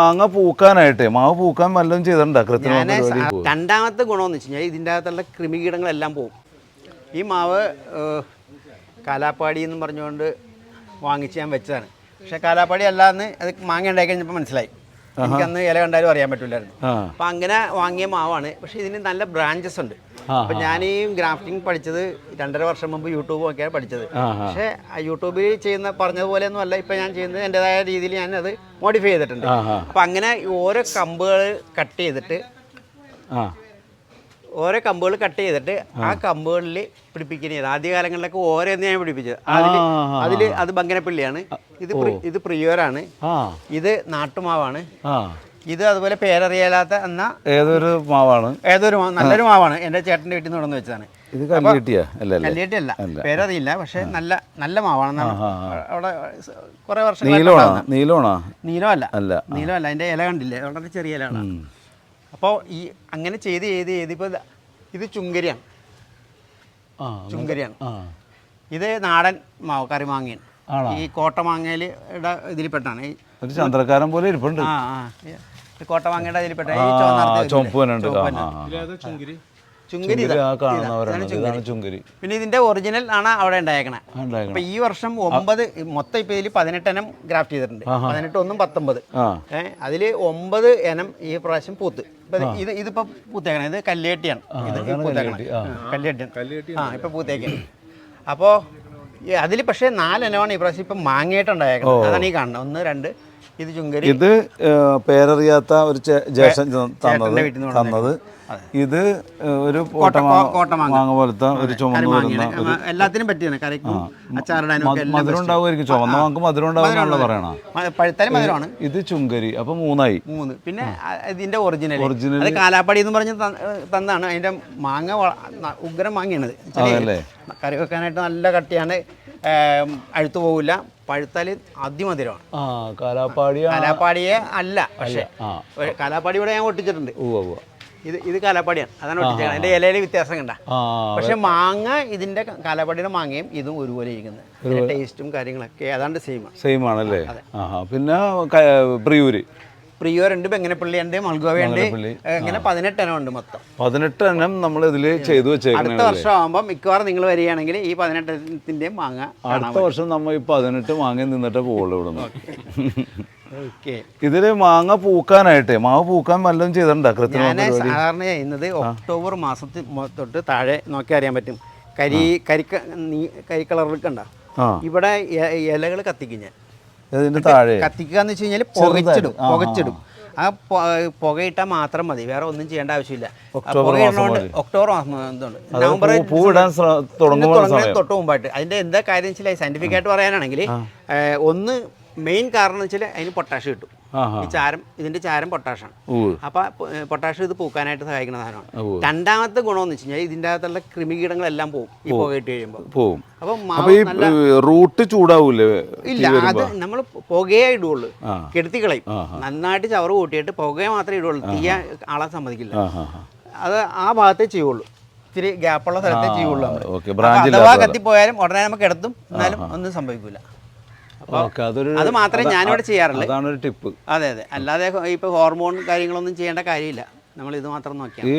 മാങ്ങ പൂക്കാനായിട്ട് മാവ് പൂക്കാൻ വല്ലതും ചെയ്തിട്ടുണ്ടോ? ഞാൻ രണ്ടാമത്തെ ഗുണമെന്ന് വെച്ച് കഴിഞ്ഞാൽ ഇതിന്റെ അകത്തുള്ള കൃമികീടങ്ങളെല്ലാം പോകും ഈ മാവ് ഏഹ്, കാലാപ്പാടി എന്ന് പറഞ്ഞുകൊണ്ട് വാങ്ങിച്ച് ഞാൻ വെച്ചതാണ്. പക്ഷേ കാലാപ്പാടി അല്ലാന്ന് അത് മാങ്ങ ഉണ്ടായി കഴിഞ്ഞപ്പോൾ മനസ്സിലായി. എനിക്കന്ന് ഇല കണ്ടാലും അറിയാൻ പറ്റില്ലായിരുന്നു. അപ്പൊ അങ്ങനെ വാങ്ങിയ മാവാണ്. പക്ഷേ ഇതിന് നല്ല ബ്രാഞ്ചസ് ഉണ്ട്. അപ്പൊ ഞാൻ ഈ ഗ്രാഫ്റ്റിംഗ് പഠിച്ചത് രണ്ടര വർഷം മുമ്പ് യൂട്യൂബ് ഒക്കെയാണ് പഠിച്ചത്. പക്ഷേ യൂട്യൂബിൽ ചെയ്യുന്ന പറഞ്ഞതുപോലെ ഒന്നും അല്ല. ഇപ്പം ഞാൻ ചെയ്യുന്നത് എന്റെതായ രീതിയിൽ ഞാൻ അത് മോഡിഫൈ ചെയ്തിട്ടുണ്ട് അപ്പം അങ്ങനെ ഓരോ കമ്പുകൾ കട്ട് ചെയ്തിട്ട് ഓരോ കമ്പുകൾ കട്ട് ചെയ്തിട്ട് ആ. കമ്പുകളിൽ പിടിപ്പിക്കുന്ന ആദ്യ ആദ്യകാലങ്ങളിലൊക്കെ ഓരോന്ന് ഞാൻ പിടിപ്പിച്ചത്. അതിൽ അത് ബങ്കനപ്പള്ളിയാണ് ഇത് ഇത് പ്രിയോരാണ്. ഇത് നാട്ടുമാവാണ്. ഇത് അതുപോലെ പേരറിയാലാത്ത എന്ന ഏതൊരു മാവാണ്? ഏതൊരു നല്ലൊരു മാവാണ്. എന്റെ ചേട്ടന്റെ വീട്ടിൽ നിന്ന് കൊണ്ടുവന്ന് വെച്ചതാണ്. ഇത് അല്ല. പേരറിയില്ല. പക്ഷെ നല്ല നല്ല മാവാണെന്നാണ്. അവിടെ കുറെ വർഷം നീലമാണോ? നീലമാണോ? നീലമല്ല. അല്ല നീലമല്ല. അതിന്റെ ഇല കണ്ടില്ലേ? വളരെ ചെറിയ ഇലയാണ് ഉം. അപ്പോൾ ഈ അങ്ങനെ ചെയ്ത് ചെയ്ത് ചെയ്ത് ഇപ്പോൾ ഇത് ചുങ്കരിയാണ്. ആ ചുങ്കരിയാണ്. ആ. ഇത് നാടൻ മാവ് കറിമാങ്ങയാണ് ഈ കോട്ടമാങ്ങയിൽ ഇതിൽപ്പെട്ടാണ് ചന്ദ്രക്കാരൻ പോലെ ഇരിപ്പുണ്ട്. ആ ആ. കോട്ടമാങ്ങയുടെ ഇതിൽപ്പെട്ട ചുവപ്പ് ആ. ചുങ്കരി ചുങ്കരി ഇതാ. ആ ഇതാണ് കാണുന്നവരാണ്. ചുങ്കരി. ഇതാണ് ചുങ്കരി. പിന്നെ ഇതിന്റെ ഒറിജിനൽ ആണ് അവിടെ ഉണ്ടായേക്കണേ. ആ. അപ്പൊ ഈ വർഷം ഒമ്പത് മൊത്തം ഇപ്പൊ ഇതിൽ പതിനെട്ടെണ്ണം ഗ്രാഫ്റ്റ് ചെയ്തിട്ടുണ്ട്. പതിനെട്ട് ഒന്നും പത്തൊമ്പത്. ആ. ഏഹ് അതിൽ ഒമ്പത് ഇനം ഈ പ്രാവശ്യം പൂത്ത്. ഇപ്പൊ ഇത് ഇത് ഇതിപ്പോ പൂത്തേക്കണം. ഇത് കല്ലേട്ടിയാണ്. ഇത് ഈ പൂത്തേക്കണം. കല്ലേട്ടി, ആ. കല്ലേട്ടിയാണ്. ആ ഇപ്പൊ പൂത്തേക്കാണ്. അപ്പോ അതിൽ പക്ഷേ നാലെണ്ണമാണ് ഈ പ്രാവശ്യം ഇപ്പം മാങ്ങയായിട്ടുണ്ടായേക്കുന്നത് അതാണ് ഈ കാണുന്നത്. ഒന്ന് രണ്ട് ഇത് ചുങ്കരി. ഇത് പേരറിയാത്ത ഒരു ജേഷൻ തന്നത്. തന്നത്. ഇത് ഒരു. മാങ്ങ പോലത്തെ ഒരു ചുമന്ന് വരുന്ന എല്ലാത്തിനും പറ്റിയാണ്. കറിക്കും അച്ചാറിടാനും മധുരം ഉണ്ടാവുമായിരിക്കും. ചുവന്ന മാങ്ങ മധുരം ഉണ്ടാവുമെന്നാണല്ലോ പറയണ പഴുത്താലും മധുരമാണ്. ഇത് ചുങ്കരി. അപ്പൊ മൂന്നായി. മൂന്ന്. പിന്നെ ഇതിന്റെ ഒറിജിനൽ ഒറിജിനൽ അത് കാലാപ്പടി എന്ന് പറഞ്ഞ് തന്നാണ്. അതിന്റെ മാങ്ങ ഉഗ്രം മാങ്ങയാണത് കറി വെക്കാനായിട്ട് നല്ല കട്ടിയാണ്. അഴുത്തു പോകില്ല പഴുത്താൽ അതിമധുരമാണ് കാലാപ്പാടി കാലാപ്പാടിയെ അല്ല പക്ഷേ കാലാപ്പാടി ഇവിടെ ഞാൻ ഒട്ടിച്ചിട്ടുണ്ട്. ഇത് ഇത് കാലാപ്പാടിയാണ് അതാണ് ഒട്ടിച്ചത് അതിന്റെ ഇലയിൽ വ്യത്യാസം കണ്ട. പക്ഷെ മാങ്ങ ഇതിന്റെ കാലാപ്പാടിയുടെ മാങ്ങയും ഇതും ഒരുപോലെ ഇരിക്കുന്നത്. ടേസ്റ്റും കാര്യങ്ങളൊക്കെ ഏതാണ്ട് സെയിം സെയിം ആണല്ലേ? പിന്നെ പിന്നെ ക- പ്രിയൂര് പ്രിയോറുണ്ട് ബെങ്ങനപ്പള്ളിയുണ്ട് മൾഗോവയുണ്ട് ഉണ്ട് ഇങ്ങനെ പതിനെട്ട് ഉണ്ട് മൊത്തം. പതിനെട്ട് എണ്ണം നമ്മൾ ഇതിൽ ചെയ്തു വെച്ചേക്കും അടുത്ത വർഷം ആകുമ്പോൾ മിക്കവാറും നിങ്ങൾ വരികയാണെങ്കിൽ ഈ പതിനെട്ടിന്റെയും മാങ്ങ അടുത്ത വർഷം നമ്മൾ ഈ പതിനെട്ട് മാങ്ങ നിന്നിട്ട് പോകുള്ളൂ ഇവിടെ ഇതിൽ മാങ്ങ പൂക്കാനായിട്ട് മാവ് പൂക്കാൻ വല്ലതും ചെയ്തിട്ടുണ്ടോ? സാധാരണ ചെയ്യുന്നത് ഒക്ടോബർ മാസത്തിൽ തൊട്ട് താഴെ നോക്കി അറിയാൻ പറ്റും. കരി നീ കരി കളറിൽ കണ്ട ഇവിടെ ഇലകൾ കത്തിക്കും ഞാൻ. ഇതിന്റെ താഴെ. കത്തിക്കുക എന്ന് വെച്ച് കഴിഞ്ഞാൽ പുകച്ചിടും പുകച്ചിടും. ആ പുകയിട്ട പുകയിട്ടാൽ മാത്രം മതി വേറെ ഒന്നും ചെയ്യേണ്ട ആവശ്യമില്ല. പുകയിടുന്നതുകൊണ്ട് ഒക്ടോബർ മാസം നവംബർ തുടങ്ങുന്നതിന് തൊട്ട് മുമ്പായിട്ട്. അതിന്റെ എന്താ കാര്യം വെച്ചാൽ സയന്റിഫിക് ആയിട്ട് പറയാനാണെങ്കിൽ ഒന്ന് മെയിൻ കാരണം എന്ന് വെച്ചാൽ അതിന് പൊട്ടാഷ്യം കിട്ടും. ഈ ചാരം ഇതിന്റെ ചാരം പൊട്ടാഷാണ്. അപ്പൊ പൊട്ടാഷ് ഇത് പൂക്കാനായിട്ട് സഹായിക്കുന്ന സാധനമാണ്. രണ്ടാമത്തെ ഗുണം എന്ന് വെച്ച് കഴിഞ്ഞാൽ ഇതിന്റെ അകത്തുള്ള കൃമികീടങ്ങളെല്ലാം പോകും ഈ പുകയിട്ട് കഴിയുമ്പോൾ പോകും അപ്പം റൂട്ട് ചൂടാവൂലേ ഇല്ല അത് നമ്മൾ പുകയെ ഇടുള്ളൂ. കെടുത്തി കളയും നന്നായിട്ട് ചവറ് കൂട്ടിയിട്ട് പുകയെ മാത്രമേ ഇടുള്ളൂ. തീയ ആളാൻ സമ്മതിക്കില്ല. അത് ആ ഭാഗത്തെ ചെയ്യുള്ളൂ. ഇത്തിരി ഗ്യാപ്പുള്ള സ്ഥലത്തെ ചെയ്യുള്ളൂ അഥവാ കത്തിപ്പോയാലും ഉടനെ നമുക്ക് എടുത്തും എന്നാലും ഒന്നും സംഭവിക്കില്ല അതൊരു അത് മാത്രമേ ഞാനിവിടെ ചെയ്യാറുള്ളൂ. അതാണ് ഒരു ടിപ്പ്. അതെ അതെ. അല്ലാതെ ഇപ്പോൾ ഹോർമോൺ കാര്യങ്ങളൊന്നും ചെയ്യേണ്ട കാര്യമില്ല. നമ്മൾ ഇത് മാത്രം നോക്കിയാൽ ഈ